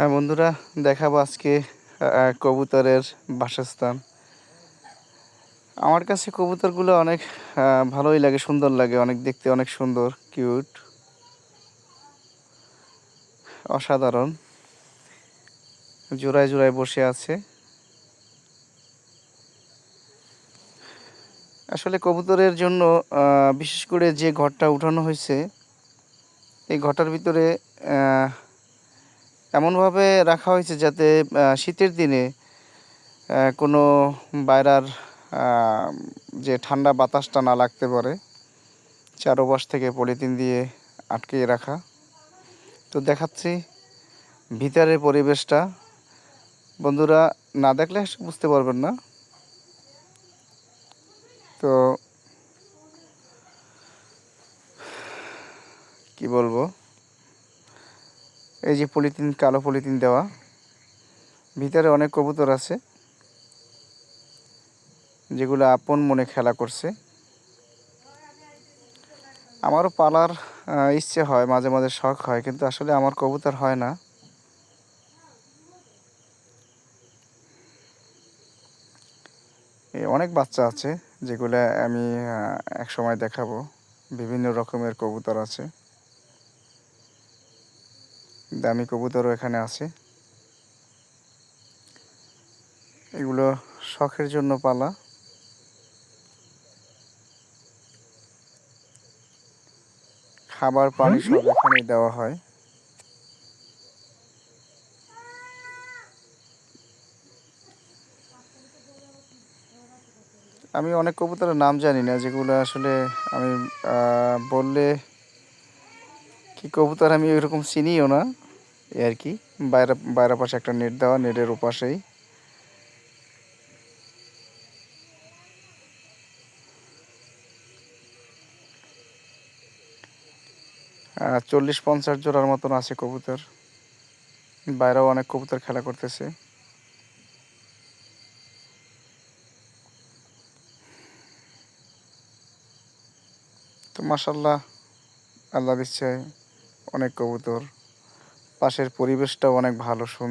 হ্যাঁ বন্ধুরা, দেখাবো আজকে কবুতরের বাসস্থান। আমার কাছে কবুতরগুলো অনেক ভালোই লাগে, সুন্দর লাগে, অনেক দেখতে অনেক সুন্দর, কিউট। অসাধারণ। জোড়ায় জোড়ায় বসে আছে। আসলে কবুতরের জন্য বিশেষ করে যে ঘরটা উঠানো হয়েছে, এই ঘরটার ভিতরে এমনভাবে রাখা হয়েছে যাতে শীতের দিনে কোনো বাইরার যে ঠান্ডা বাতাসটা না লাগতে পারে, চারোপাশ থেকে পলিথিন দিয়ে আটকে রাখা। তো দেখাচ্ছি ভিতরের পরিবেশটা। বন্ধুরা, না দেখলে বুঝতে পারবেন না। তো, কি বলব? এই যে পলিথিন, কালো পলিথিন দেওয়া। ভিতরে অনেক কবুতর আছে, যেগুলো আপন মনে খেলা করছে। আমারও পালার ইচ্ছে হয়, মাঝে মাঝে শখ হয়, কিন্তু আসলে আমার কবুতর হয় না। অনেক বাচ্চা আছে, যেগুলো আমি এক সময় দেখাবো। বিভিন্ন রকমের কবুতর আছে। দামি কবুতরও এখানে আছে। এগুলো শখের জন্য পালা। খাবার পানি সব এখানেই দেওয়া হয়। আমি অনেক কবুতরের নাম জানি না যেগুলো আসলে আমি বললে কি কবুতর আমি ওইরকম চিনিও না, এই আর কি। বাইরে বাইরের পাশে একটা নেট দেওয়া, নেটের ওপাশেই। চল্লিশ পঞ্চাশ জোড়ার মতন আছে কবুতর। বাইরেও অনেক কবুতর খেলা করতেছে। তো মাসাল্লাহ আল্লাহ দিচ্ছে। অনেক কবুতর। পাশের পরিবেশটাও অনেক ভালো সুন্দর